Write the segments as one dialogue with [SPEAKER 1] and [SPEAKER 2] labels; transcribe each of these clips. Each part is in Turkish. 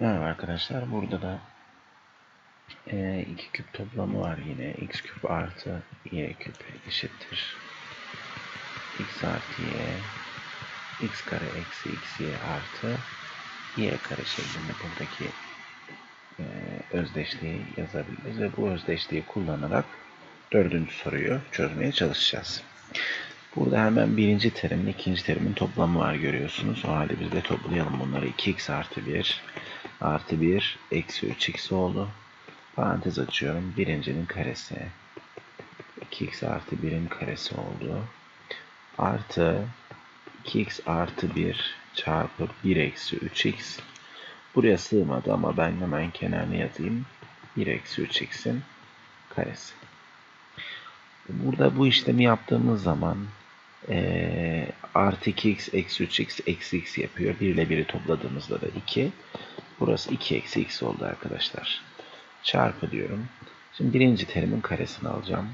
[SPEAKER 1] Merhaba arkadaşlar. Burada da e, iki küp toplamı var yine. x küp artı y küp eşittir. x artı y x kare eksi x y artı y kare şeklinde buradaki e, özdeşliği yazabiliriz. Ve bu özdeşliği kullanarak dördüncü soruyu çözmeye çalışacağız. Burada hemen birinci terimin ikinci terimin toplamı var görüyorsunuz. O halde biz de toplayalım bunları. 2x artı 1 artı 1 eksi 3x oldu. Parantez açıyorum. Birincinin karesi. 2x artı 1'in karesi oldu. Artı 2x artı 1 çarpı 1 eksi 3x. Buraya sığmadı ama ben hemen kenarına yazayım. 1 eksi 3x'in karesi. Burada bu işlemi yaptığımız zaman e, artı 2x eksi 3x eksi x yapıyor. 1 ile 1'i topladığımızda da 2. Burası 2 eksi x oldu arkadaşlar. Çarpı diyorum. Şimdi birinci terimin karesini alacağım.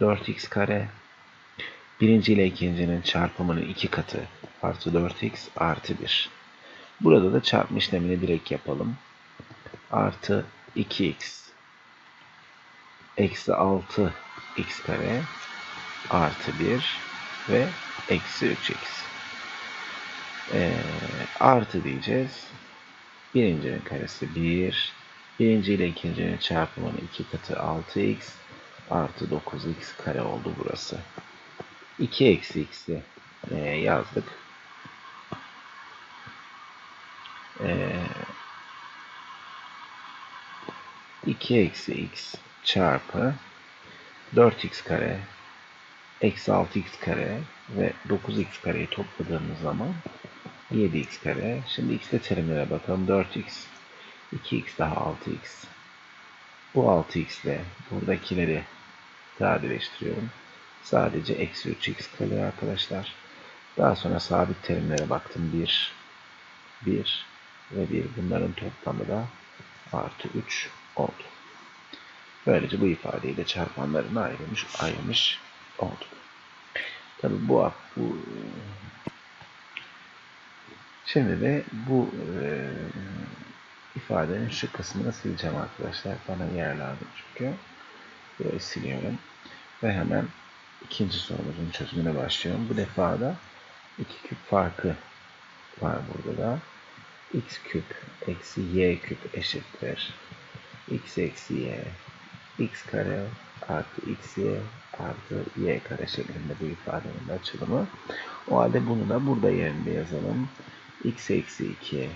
[SPEAKER 1] 4x kare. Birinci ile ikincinin çarpımının iki katı artı 4x artı 1. Burada da çarpma işlemini direkt yapalım. Artı 2x eksi 6x kare artı 1 ve eksi 3x. Ee, artı diyeceğiz. Birincinin karesi 1. Birinci ile ikincinin çarpımının iki katı 6x artı 9x kare oldu burası. 2 eksi x'i e, yazdık. E, 2 eksi x çarpı 4x kare eksi 6x kare ve 9x kareyi topladığımız zaman 7x kare. Şimdi x'te terimlere bakalım. 4x, 2x daha 6x. Bu 6x ile buradakileri sadeleştiriyorum. Sadece eksi 3x kalıyor arkadaşlar. Daha sonra sabit terimlere baktım. 1, 1 ve 1. Bunların toplamı da artı 3 oldu. Böylece bu ifadeyi de çarpanlarına ayrılmış, ayrılmış oldu. Tabi bu, bu Şimdi de bu e, ifadenin şu kısmını sileceğim arkadaşlar. Bana yer lazım çünkü. Böyle siliyorum. Ve hemen ikinci sorumuzun çözümüne başlıyorum. Bu defa da iki küp farkı var burada da. x küp eksi y küp eşittir. x eksi y x kare artı x y artı y kare şeklinde bu ifadenin açılımı. O halde bunu da burada yerinde yazalım x eksi 2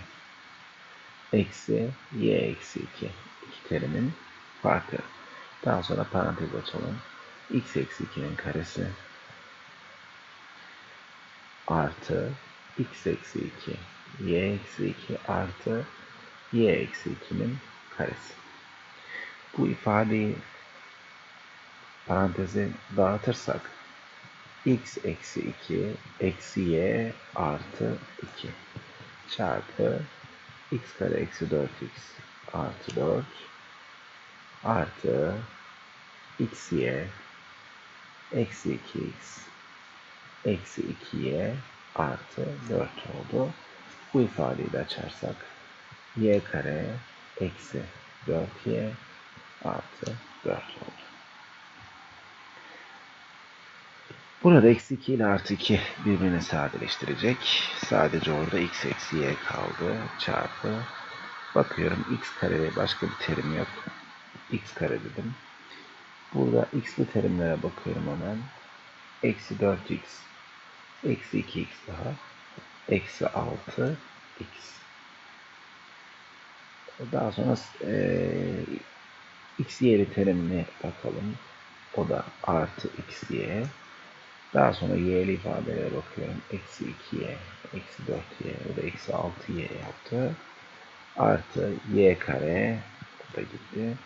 [SPEAKER 1] eksi y eksi 2 iki terimin farkı. Daha sonra parantez açalım. x eksi 2'nin karesi artı x eksi 2 y eksi 2 artı y eksi 2'nin karesi. Bu ifadeyi parantezi dağıtırsak x eksi 2 eksi y artı 2 çarpı x kare eksi 4x artı 4 artı x y eksi 2x eksi 2y artı 4 oldu. Bu ifadeyi de açarsak y kare eksi 4y artı 4 oldu. Burada eksi 2 ile artı 2 birbirini sadeleştirecek. Sadece orada x eksi y kaldı. Çarpı. Bakıyorum x kare başka bir terim yok. x kare dedim. Burada x'li terimlere bakıyorum hemen. Eksi 4x. Eksi 2x daha. Eksi 6x. Daha sonra e, x y'li terimine bakalım. O da artı x y. Daha sonra y'li ifadelere bakıyorum. Eksi 2y, eksi 4y, o da eksi 6y yaptı. Artı y kare, o da gitti.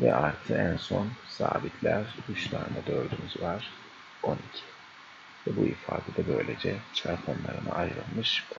[SPEAKER 1] Ve artı en son sabitler, 3 tane 4'ümüz var. 12. Ve bu ifade de böylece çarpanlarına ayrılmış